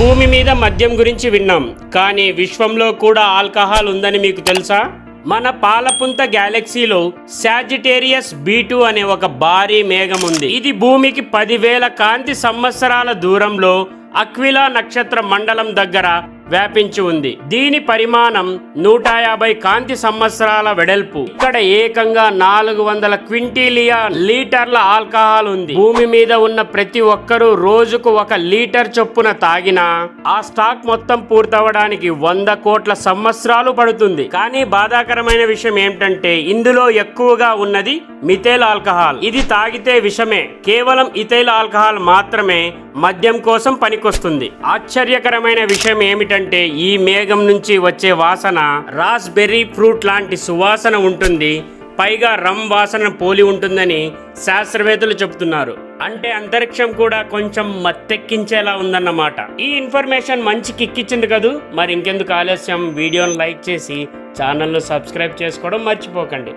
భూమి మీద మద్యం గురించి విన్నాం కానీ విశ్వంలో కూడా ఆల్కహాల్ ఉందని మీకు తెలుసా? మన పాలపుంత గ్యాలక్సీలో సాజిటేరియస్ బీ అనే ఒక భారీ మేఘం ఉంది. ఇది భూమికి పదివేల కాంతి సంవత్సరాల దూరంలో అక్విలా నక్షత్ర మండలం దగ్గర వ్యాపించి ఉంది. దీని పరిమాణం నూట యాభై కాంతి సంవత్సరాల వెడల్పు. ఇక్కడ ఏకంగా నాలుగు వందల క్వింటీలియా లీటర్ల ఆల్కహాల్ ఉంది. భూమి మీద ఉన్న ప్రతి ఒక్కరూ రోజుకు ఒక లీటర్ చొప్పున తాగినా ఆ స్టాక్ మొత్తం పూర్తవడానికి వంద కోట్ల సంవత్సరాలు పడుతుంది. కానీ బాధాకరమైన విషయం ఏమిటంటే ఇందులో ఎక్కువగా ఉన్నది మిథైల్ ఆల్కహాల్. ఇది తాగితే విషమే. కేవలం ఇథైల్ ఆల్కహాల్ మాత్రమే మద్యం కోసం పనికొస్తుంది. ఆశ్చర్యకరమైన విషయం ఏమిటంటే ఈ మేఘం నుంచి వచ్చే వాసన రాస్బెర్రీ ఫ్రూట్ లాంటి సువాసన ఉంటుంది. పైగా రమ్ వాసన పోలి ఉంటుందని శాస్త్రవేత్తలు చెబుతున్నారు. అంటే అంతరిక్షం కూడా కొంచెం మత్తెక్కించేలా ఉందన్నమాట. ఈ ఇన్ఫర్మేషన్ మంచి కిక్కిచ్చింది కదూ? మరి ఇంకెందుకు ఆలస్యం? వీడియోను లైక్ చేసి ఛానల్ను సబ్స్క్రైబ్ చేసుకోవడం మర్చిపోకండి.